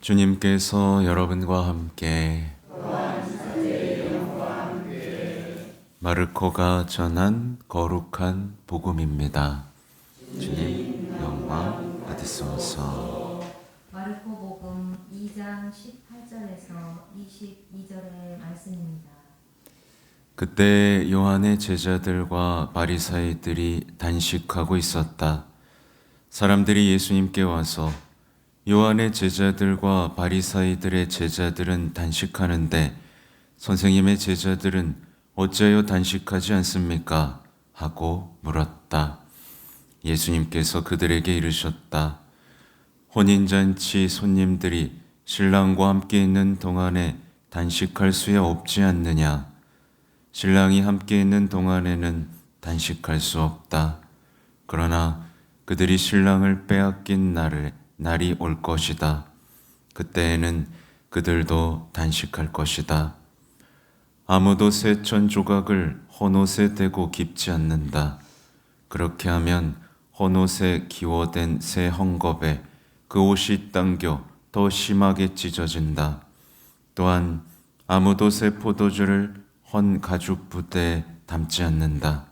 주님께서 여러분과 함께 마르코가 전한 거룩한 복음입니다. 주님 영광 받으소서. 마르코 복음 2장 18절에서 22절의 말씀입니다. 그때 요한의 제자들과 바리사이들이 단식하고 있었다. 사람들이 예수님께 와서 요한의 제자들과 바리사이들의 제자들은 단식하는데 선생님의 제자들은 어찌하여 단식하지 않습니까? 하고 물었다. 예수님께서 그들에게 이르셨다. 혼인잔치 손님들이 신랑과 함께 있는 동안에 단식할 수야 없지 않느냐? 신랑이 함께 있는 동안에는 단식할 수 없다. 그러나 그들이 신랑을 빼앗긴 날을 날이 올 것이다. 그때에는 그들도 단식할 것이다. 아무도 새천 조각을 헌옷에 대고 깁지 않는다. 그렇게 하면 헌옷에 기워된 새 헝겊에 그 옷이 당겨 더 심하게 찢어진다. 또한 아무도 새 포도주를 헌 가죽 부대에 담지 않는다.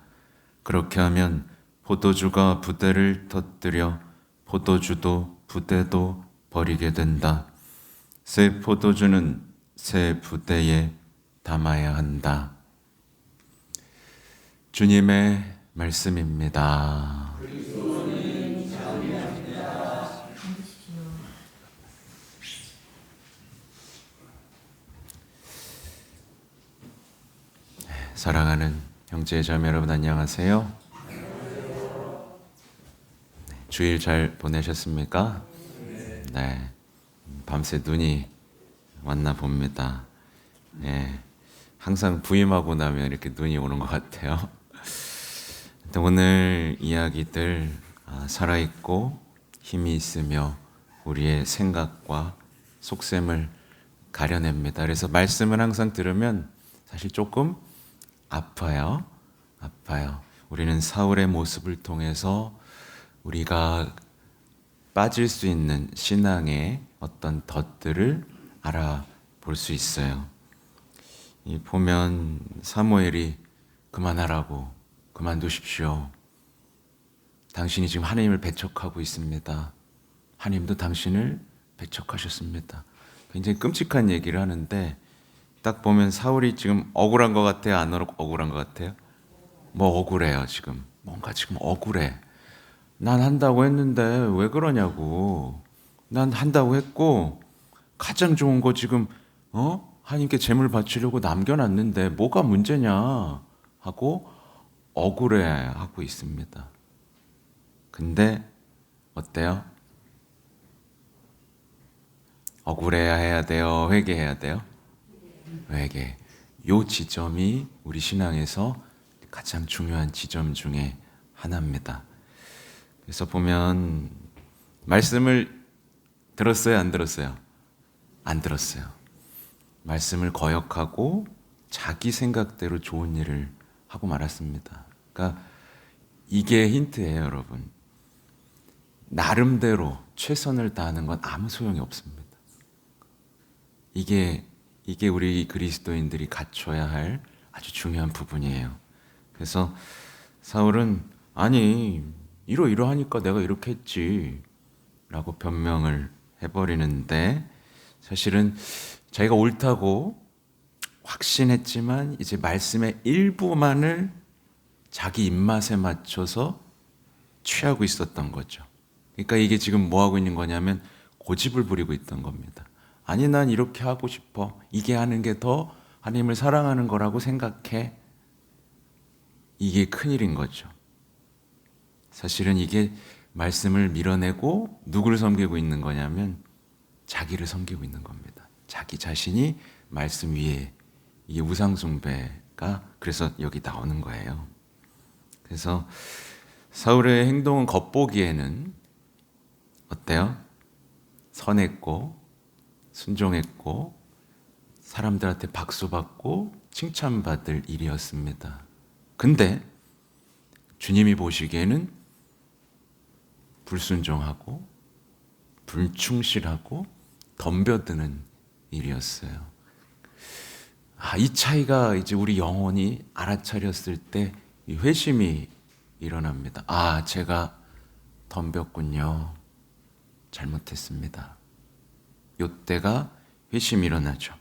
그렇게 하면 포도주가 부대를 터뜨려 포도주도 부대도 버리게 된다. 새 포도주는 새 부대에 담아야 한다. 주님의 말씀입니다. 사랑하는 형제 자매 여러분 안녕하세요. 네, 주일 잘 보내셨습니까? 네. 밤새 눈이 왔나 봅니다. 네. 항상 부임하고 나면 이렇게 눈이 오는 것 같아요. 오늘 이야기들 아, 살아있고 힘이 있으며 우리의 생각과 속셈을 가려냅니다. 그래서 말씀을 항상 들으면 사실 조금 아파요. 아파요. 우리는 사울의 모습을 통해서 우리가 빠질 수 있는 신앙의 어떤 덫들을 알아볼 수 있어요. 이 보면 사무엘이 그만하라고 그만두십시오. 당신이 지금 하나님을 배척하고 있습니다. 하나님도 당신을 배척하셨습니다. 굉장히 끔찍한 얘기를 하는데 딱 보면 사울이 지금 억울한 것 같아요? 안 억울한 것 같아요? 뭐 억울해요 지금 뭔가 지금 억울해 난 한다고 했는데 왜 그러냐고 난 한다고 했고 가장 좋은 거 지금 어 하나님께 재물 바치려고 남겨놨는데 뭐가 문제냐 하고 억울해하고 있습니다 근데 어때요? 억울해야 해야 돼요 회개해야 돼요 회개. 요 지점이 우리 신앙에서 가장 중요한 지점 중에 하나입니다. 그래서 보면 말씀을 들었어요, 안 들었어요? 안 들었어요. 말씀을 거역하고 자기 생각대로 좋은 일을 하고 말았습니다. 그러니까 이게 힌트예요, 여러분. 나름대로 최선을 다하는 건 아무 소용이 없습니다. 이게 이게 우리 그리스도인들이 갖춰야 할 아주 중요한 부분이에요. 그래서 사울은 아니 이러이러하니까 내가 이렇게 했지 라고 변명을 해버리는데 사실은 자기가 옳다고 확신했지만 이제 말씀의 일부만을 자기 입맛에 맞춰서 취하고 있었던 거죠. 그러니까 이게 지금 뭐 하고 있는 거냐면 고집을 부리고 있던 겁니다. 아니 난 이렇게 하고 싶어. 이게 하는 게 더 하나님을 사랑하는 거라고 생각해. 이게 큰일인 거죠. 사실은 이게 말씀을 밀어내고 누구를 섬기고 있는 거냐면 자기를 섬기고 있는 겁니다. 자기 자신이 말씀 위에 이게 우상 숭배가 그래서 여기 나오는 거예요. 그래서 사울의 행동은 겉보기에는 어때요? 선했고 순종했고 사람들한테 박수받고 칭찬받을 일이었습니다. 근데 주님이 보시기에는 불순종하고 불충실하고 덤벼드는 일이었어요. 아, 이 차이가 이제 우리 영혼이 알아차렸을 때이 회심이 일어납니다. 아, 제가 덤볐군요. 잘못했습니다. 요때가 회심이 일어나죠.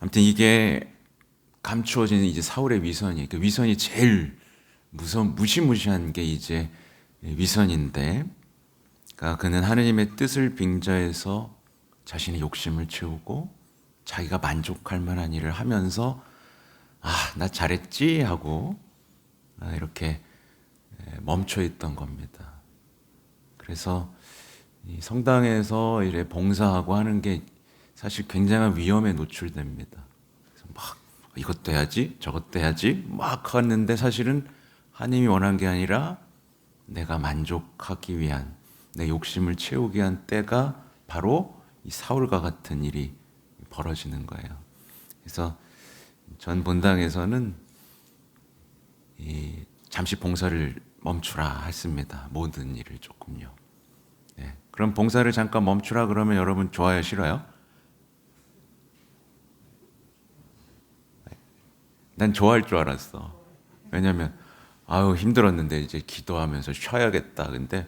아무튼 이게 감추어지는 이제 사울의 위선이 그 위선이 제일 무서 무시무시한 게 이제 위선인데 그러니까 그는 하느님의 뜻을 빙자해서 자신의 욕심을 채우고 자기가 만족할 만한 일을 하면서 아, 나 잘했지 하고 아, 이렇게 멈춰 있던 겁니다. 그래서 이 성당에서 이래 봉사하고 하는 게 사실 굉장한 위험에 노출됩니다. 막 이것도 해야지, 저것도 해야지 막 하는데 사실은 하나님이 원한 게 아니라 내가 만족하기 위한 내 욕심을 채우기 위한 때가 바로 이 사울과 같은 일이 벌어지는 거예요. 그래서 전 본당에서는 이 잠시 봉사를 멈추라 했습니다. 모든 일을 조금요. 네. 그럼 봉사를 잠깐 멈추라 그러면 여러분 좋아요, 싫어요? 난 좋아할 줄 알았어. 왜냐면 아유 힘들었는데 이제 기도하면서 쉬어야겠다. 근데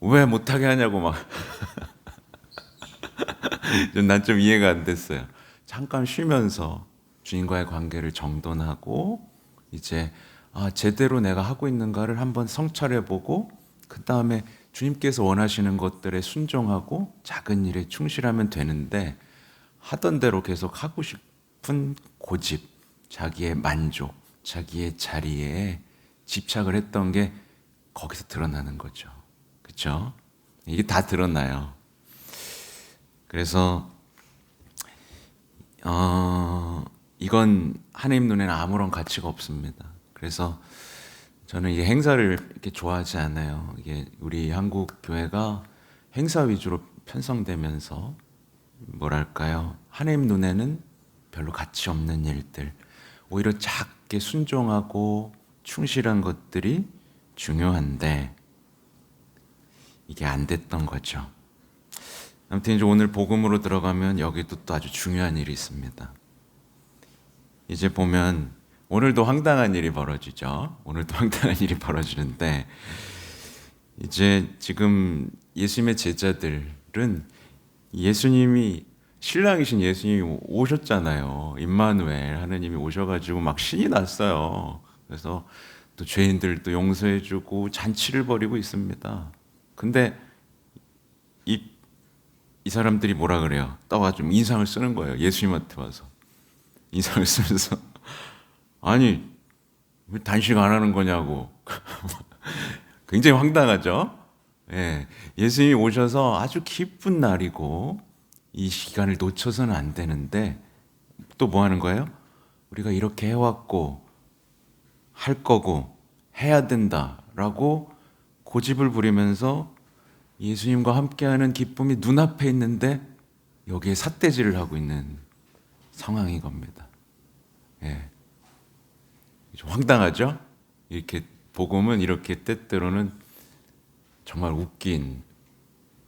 왜 못하게 하냐고 막. 난 좀 이해가 안 됐어요. 잠깐 쉬면서 주님과의 관계를 정돈하고 이제 아, 제대로 내가 하고 있는가를 한번 성찰해 보고 그 다음에 주님께서 원하시는 것들에 순종하고 작은 일에 충실하면 되는데 하던 대로 계속 하고 싶은 고집, 자기의 만족, 자기의 자리에 집착을 했던 게 거기서 드러나는 거죠. 그렇죠? 이게 다 드러나요. 그래서 어, 이건 하나님 눈에는 아무런 가치가 없습니다. 그래서 저는 이 행사를 이렇게 좋아하지 않아요. 이게 우리 한국 교회가 행사 위주로 편성되면서 뭐랄까요? 하나님 눈에는 별로 가치 없는 일들, 오히려 작게 순종하고 충실한 것들이 중요한데 이게 안 됐던 거죠. 아무튼 이제 오늘 복음으로 들어가면 여기도 또 아주 중요한 일이 있습니다. 이제 보면 오늘도 황당한 일이 벌어지죠. 오늘도 황당한 일이 벌어지는데 이제 지금 예수님의 제자들은 예수님이 신랑이신 예수님이 오셨잖아요. 임마누엘 하느님이 오셔가지고 막 신이 났어요. 그래서 또 죄인들도 용서해주고 잔치를 벌이고 있습니다. 근데 이, 이 사람들이 뭐라 그래요? 떠가지고 인상을 쓰는 거예요. 예수님한테 와서 인상을 쓰면서 아니 왜 단식 안 하는 거냐고 굉장히 황당하죠. 예, 예수님이 오셔서 아주 기쁜 날이고 이 시간을 놓쳐서는 안 되는데 또 뭐 하는 거예요? 우리가 이렇게 해왔고 할 거고 해야 된다라고 고집을 부리면서 예수님과 함께하는 기쁨이 눈앞에 있는데 여기에 삿대질을 하고 있는 상황인 겁니다. 예. 좀 황당하죠? 이렇게 복음은 이렇게 때때로는 정말 웃긴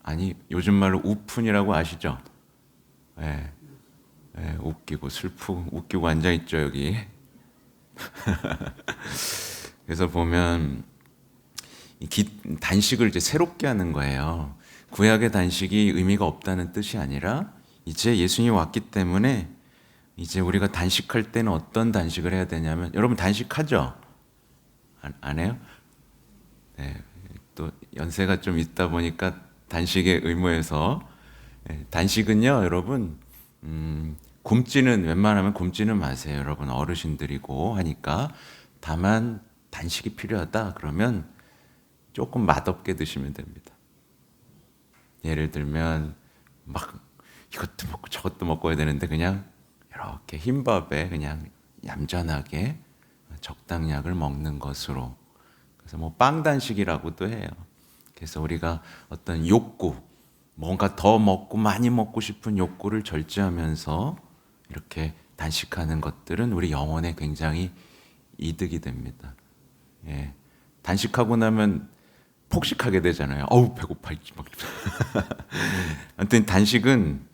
아니 요즘 말로 우푼이라고 아시죠? 예. 예, 웃기고 슬프고 웃기고 앉아 있죠 여기. 그래서 보면 이 기, 단식을 이제 새롭게 하는 거예요. 구약의 단식이 의미가 없다는 뜻이 아니라 이제 예수님이 왔기 때문에 이제 우리가 단식할 때는 어떤 단식을 해야 되냐면 여러분 단식하죠? 안, 안 해요? 네, 또 연세가 좀 있다 보니까 단식의 의무에서 네, 단식은요, 여러분 음, 굶지는 웬만하면 굶지는 마세요, 여러분 어르신들이고 하니까 다만 단식이 필요하다 그러면 조금 맛없게 드시면 됩니다. 예를 들면 막 이것도 먹고 저것도 먹고 해야 되는데 그냥 이렇게 흰밥에 그냥 얌전하게 적당량을 먹는 것으로 그래서 뭐 빵단식이라고도 해요. 그래서 우리가 어떤 욕구 뭔가 더 먹고 많이 먹고 싶은 욕구를 절제하면서 이렇게 단식하는 것들은 우리 영혼에 굉장히 이득이 됩니다. 예. 단식하고 나면 폭식하게 되잖아요. 어우 배고파. 아무튼 단식은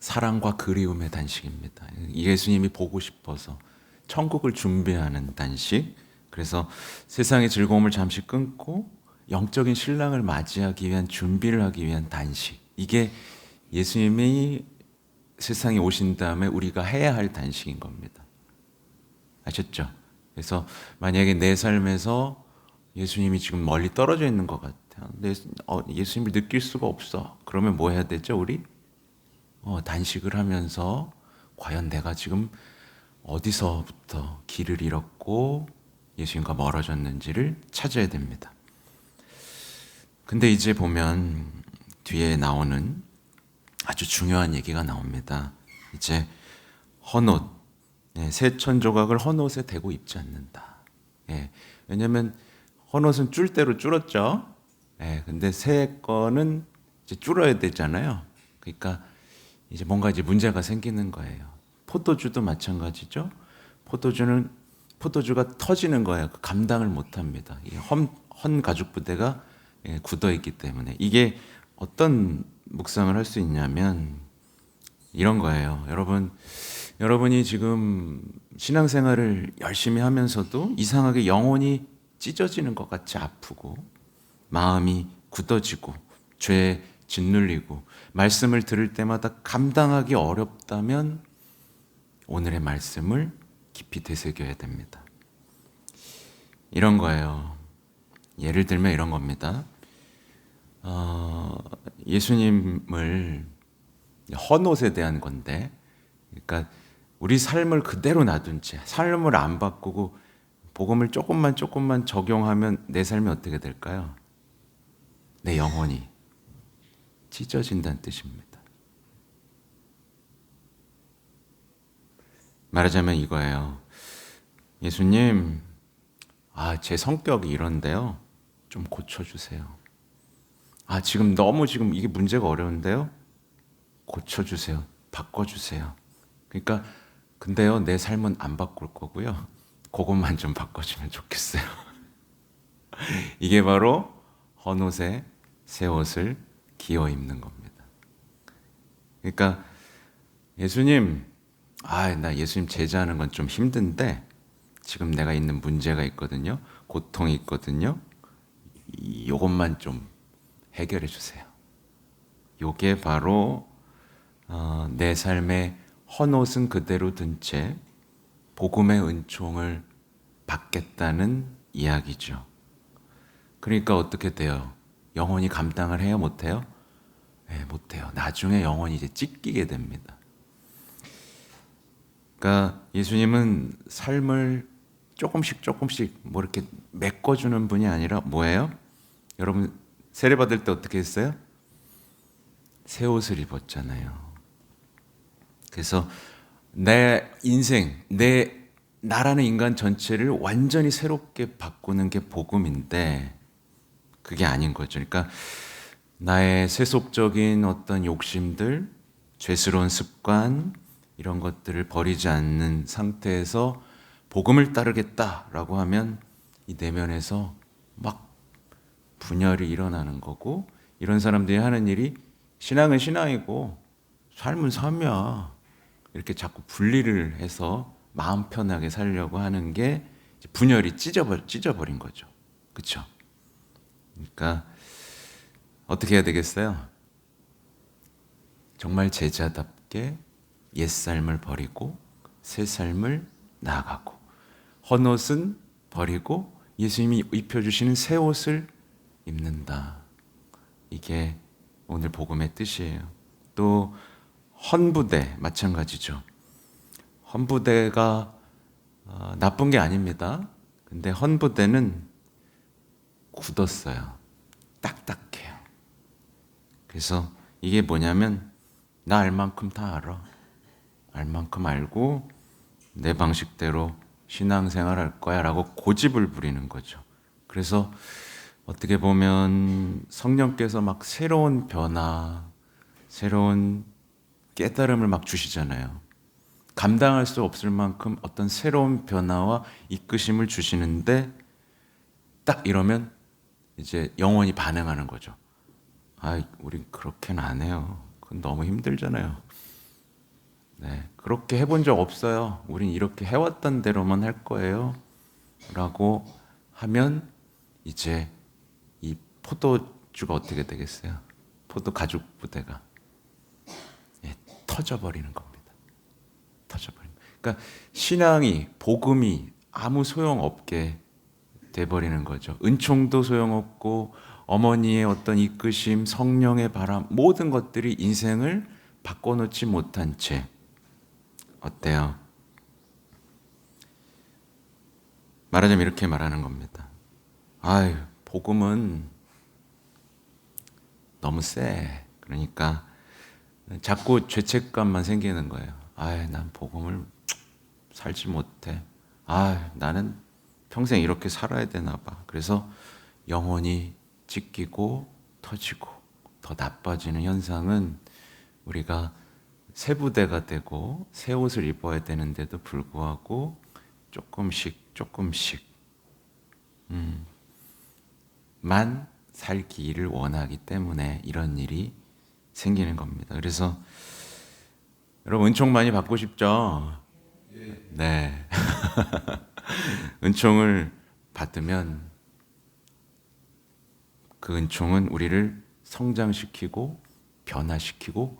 사랑과 그리움의 단식입니다. 예수님이 보고 싶어서 천국을 준비하는 단식. 그래서 세상의 즐거움을 잠시 끊고 영적인 신랑을 맞이하기 위한 준비를 하기 위한 단식. 이게 예수님이 세상에 오신 다음에 우리가 해야 할 단식인 겁니다. 아셨죠? 그래서 만약에 내 삶에서 예수님이 지금 멀리 떨어져 있는 것 같아요. 내, 어, 예수님을 느낄 수가 없어. 그러면 뭐 해야 되죠, 우리? 어, 단식을 하면서 과연 내가 지금 어디서부터 길을 잃었고 예수님과 멀어졌는지를 찾아야 됩니다. 근데 이제 보면 뒤에 나오는 아주 중요한 얘기가 나옵니다. 이제 헌옷, 예, 새천 조각을 헌옷에 대고 입지 않는다. 예, 왜냐하면 헌옷은 줄 대로 줄었죠. 예, 근데 새 거는 이제 줄어야 되잖아요. 그러니까 이제 뭔가 이제 문제가 생기는 거예요. 포도주도 마찬가지죠. 포도주는 포도주가 터지는 거예요. 그 감당을 못 합니다. 이 헌, 헌 가죽 부대가 예, 굳어 있기 때문에 이게 어떤 묵상을 할 수 있냐면 이런 거예요. 여러분, 여러분이 지금 신앙생활을 열심히 하면서도 이상하게 영혼이 찢어지는 것 같이 아프고 마음이 굳어지고 죄에 짓눌리고 말씀을 들을 때마다 감당하기 어렵다면 오늘의 말씀을 깊이 되새겨야 됩니다. 이런 거예요. 예를 들면 이런 겁니다. 어, 예수님을 헌옷에 대한 건데, 그러니까 우리 삶을 그대로 놔둔 채 삶을 안 바꾸고 복음을 조금만 조금만 적용하면 내 삶이 어떻게 될까요? 내 영혼이 찢어진다는 뜻입니다. 말하자면 이거예요. 예수님, 아, 제 성격이 이런데요. 좀 고쳐주세요. 아, 지금 너무 지금 이게 문제가 어려운데요. 고쳐주세요. 바꿔주세요. 그러니까, 근데요, 내 삶은 안 바꿀 거고요. 그것만 좀 바꿔주면 좋겠어요. 이게 바로 헌옷에 새 옷을 기어 입는 겁니다. 그러니까, 예수님, 아, 나 예수님 제자하는 건 좀 힘든데, 지금 내가 있는 문제가 있거든요. 고통이 있거든요. 이- 요것만 좀 해결해 주세요. 요게 바로 어, 내 삶의 헌옷은 그대로 든 채 복음의 은총을 받겠다는 이야기죠. 그러니까 어떻게 돼요? 영혼이 감당을 해요, 못해요? 네, 못해요. 나중에 영혼이 이제 찢기게 됩니다. 그러니까 예수님은 삶을 조금씩 조금씩 뭐 이렇게 메꿔주는 분이 아니라 뭐예요? 여러분 세례 받을 때 어떻게 했어요? 새 옷을 입었잖아요. 그래서 내 인생, 내 나라는 인간 전체를 완전히 새롭게 바꾸는 게 복음인데 그게 아닌 거죠. 그러니까 나의 세속적인 어떤 욕심들, 죄스러운 습관 이런 것들을 버리지 않는 상태에서 복음을 따르겠다라고 하면 이 내면에서 막 분열이 일어나는 거고 이런 사람들이 하는 일이 신앙은 신앙이고 삶은 삶이야 이렇게 자꾸 분리를 해서 마음 편하게 살려고 하는 게 분열이 찢어버, 찢어버린 거죠. 그렇죠? 그러니까 어떻게 해야 되겠어요? 정말 제자답게 옛 삶을 버리고 새 삶을 나아가고 헌옷은 버리고 예수님이 입혀주시는 새 옷을 입는다. 이게 오늘 복음의 뜻이에요. 또 헌부대 마찬가지죠. 헌부대가 어, 나쁜 게 아닙니다. 근데 헌부대는 굳었어요. 딱딱해요. 그래서 이게 뭐냐면 나 알 만큼 다 알아. 알 만큼 알고 내 방식대로 신앙생활 할 거야 라고 고집을 부리는 거죠. 그래서 어떻게 보면 성령께서 막 새로운 변화, 새로운 깨달음을 막 주시잖아요. 감당할 수 없을 만큼 어떤 새로운 변화와 이끄심을 주시는데 딱 이러면 이제 영원히 반응하는 거죠. 아, 우리 그렇게는 안 해요. 그건 너무 힘들잖아요. 네, 그렇게 해본 적 없어요. 우린 이렇게 해왔던 대로만 할 거예요. 라고 하면 이제 이 포도주가 어떻게 되겠어요? 포도 가죽 부대가 예, 터져버리는 겁니다. 터져버립니다. 그러니까 신앙이 복음이 아무 소용 없게 돼버리는 거죠. 은총도 소용없고 어머니의 어떤 이끄심, 성령의 바람 모든 것들이 인생을 바꿔놓지 못한 채 어때요? 말하자면 이렇게 말하는 겁니다. 아유, 복음은 너무 세. 그러니까 자꾸 죄책감만 생기는 거예요. 아유, 난 복음을 살지 못해. 아유, 나는 평생 이렇게 살아야 되나 봐. 그래서 영혼이 찢기고 터지고 더 나빠지는 현상은 우리가 새 부대가 되고 새 옷을 입어야 되는데도 불구하고 조금씩 조금씩 음, 만 살기를 원하기 때문에 이런 일이 생기는 겁니다. 그래서 여러분 은총 많이 받고 싶죠? 네. 은총을 받으면 그 은총은 우리를 성장시키고 변화시키고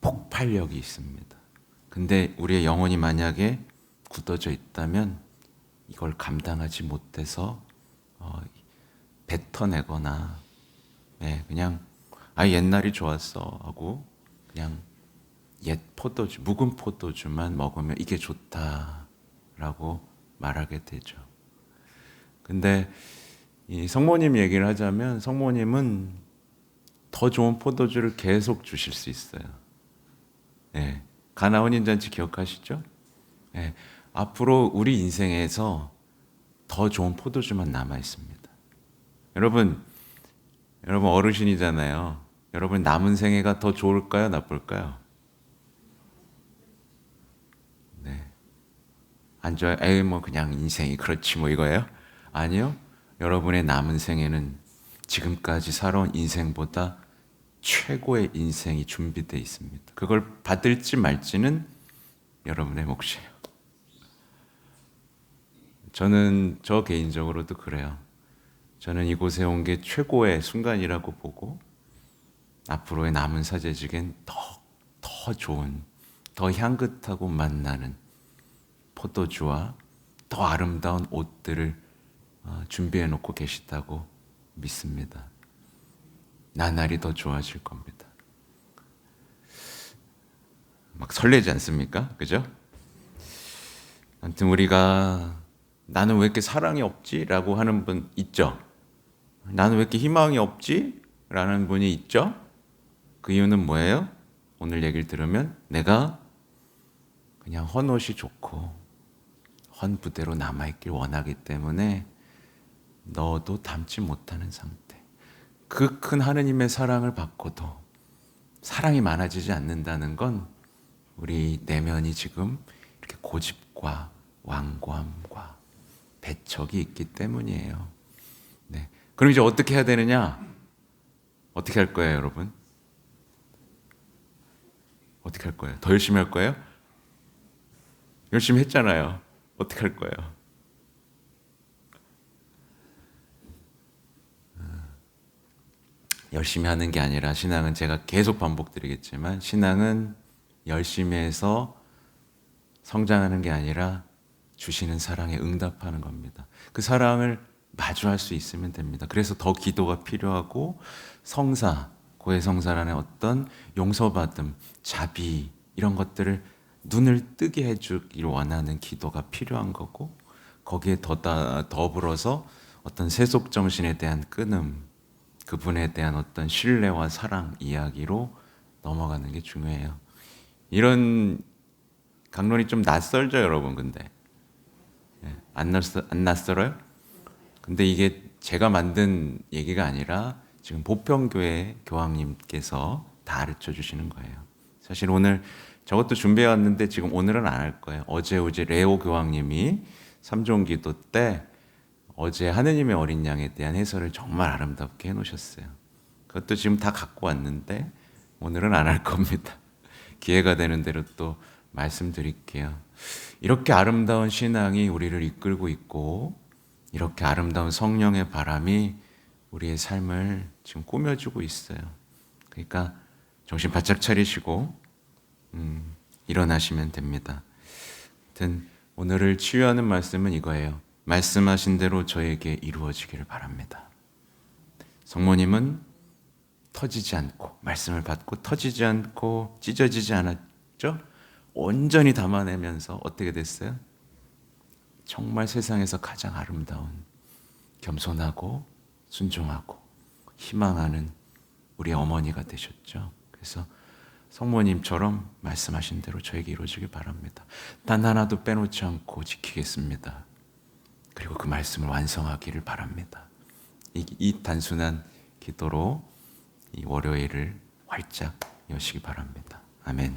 폭발력이 있습니다. 근데 우리의 영혼이 만약에 굳어져 있다면 이걸 감당하지 못해서 어, 뱉어내거나 예, 그냥 아 옛날이 좋았어 하고 그냥 옛 포도주 묵은 포도주만 먹으면 이게 좋다라고 말하게 되죠. 근데 이 성모님 얘기를 하자면 성모님은 더 좋은 포도주를 계속 주실 수 있어요. 예. 가나 혼인잔치 기억하시죠? 예. 앞으로 우리 인생에서 더 좋은 포도주만 남아 있습니다. 여러분, 여러분 어르신이잖아요. 여러분 남은 생애가 더 좋을까요, 나쁠까요? 네. 안 좋아요? 에이, 뭐 그냥 인생이 그렇지 뭐 이거예요? 아니요. 여러분의 남은 생에는 지금까지 살아온 인생보다 최고의 인생이 준비되어 있습니다. 그걸 받을지 말지는 여러분의 몫이에요. 저는 저 개인적으로도 그래요. 저는 이곳에 온 게 최고의 순간이라고 보고 앞으로의 남은 사제직엔 더, 더 좋은, 더 향긋하고 만나는 포도주와 더 아름다운 옷들을 어, 준비해 놓고 계시다고 믿습니다. 나날이 더 좋아질 겁니다. 막 설레지 않습니까? 그죠? 아무튼 우리가 나는 왜 이렇게 사랑이 없지? 라고 하는 분 있죠? 나는 왜 이렇게 희망이 없지? 라는 분이 있죠? 그 이유는 뭐예요? 오늘 얘기를 들으면 내가 그냥 헌옷이 좋고 헌 부대로 남아있길 원하기 때문에 너도 담지 못하는 상태. 그 큰 하느님의 사랑을 받고도 사랑이 많아지지 않는다는 건 우리 내면이 지금 이렇게 고집과 완고함과 배척이 있기 때문이에요. 네. 그럼 이제 어떻게 해야 되느냐? 어떻게 할 거예요, 여러분? 어떻게 할 거예요? 더 열심히 할 거예요? 열심히 했잖아요. 어떻게 할 거예요? 열심히 하는 게 아니라 신앙은 제가 계속 반복드리겠지만 신앙은 열심히 해서 성장하는 게 아니라 주시는 사랑에 응답하는 겁니다. 그 사랑을 마주할 수 있으면 됩니다. 그래서 더 기도가 필요하고 성사, 고해성사라는 어떤 용서받음, 자비 이런 것들을 눈을 뜨게 해주길 원하는 기도가 필요한 거고 거기에 더다 더불어서 어떤 세속 정신에 대한 끊음, 그분에 대한 어떤 신뢰와 사랑 이야기로 넘어가는 게 중요해요. 이런 강론이 좀 낯설죠, 여러분. 근데 예, 안 낯설 안 낯설어요? 근데 이게 제가 만든 얘기가 아니라 지금 보평교회 교황님께서 다 가르쳐 주시는 거예요. 사실 오늘 저것도 준비해 왔는데 지금 오늘은 안 할 거예요. 어제 어제 레오 교황님이 삼종 기도 때 어제 하느님의 어린 양에 대한 해설을 정말 아름답게 해놓으셨어요. 그것도 지금 다 갖고 왔는데 오늘은 안 할 겁니다. 기회가 되는 대로 또 말씀드릴게요. 이렇게 아름다운 신앙이 우리를 이끌고 있고 이렇게 아름다운 성령의 바람이 우리의 삶을 지금 꾸며주고 있어요. 그러니까 정신 바짝 차리시고 음, 일어나시면 됩니다. 하여튼 오늘을 치유하는 말씀은 이거예요. 말씀하신 대로 저에게 이루어지기를 바랍니다. 성모님은 터지지 않고 말씀을 받고 터지지 않고 찢어지지 않았죠? 온전히 담아내면서 어떻게 됐어요? 정말 세상에서 가장 아름다운 겸손하고 순종하고 희망하는 우리 어머니가 되셨죠. 그래서 성모님처럼 말씀하신 대로 저에게 이루어지길 바랍니다. 단 하나도 빼놓지 않고 지키겠습니다. 그리고 그 말씀을 완성하기를 바랍니다. 이, 이 단순한 기도로 이 월요일을 활짝 여시기 바랍니다. 아멘.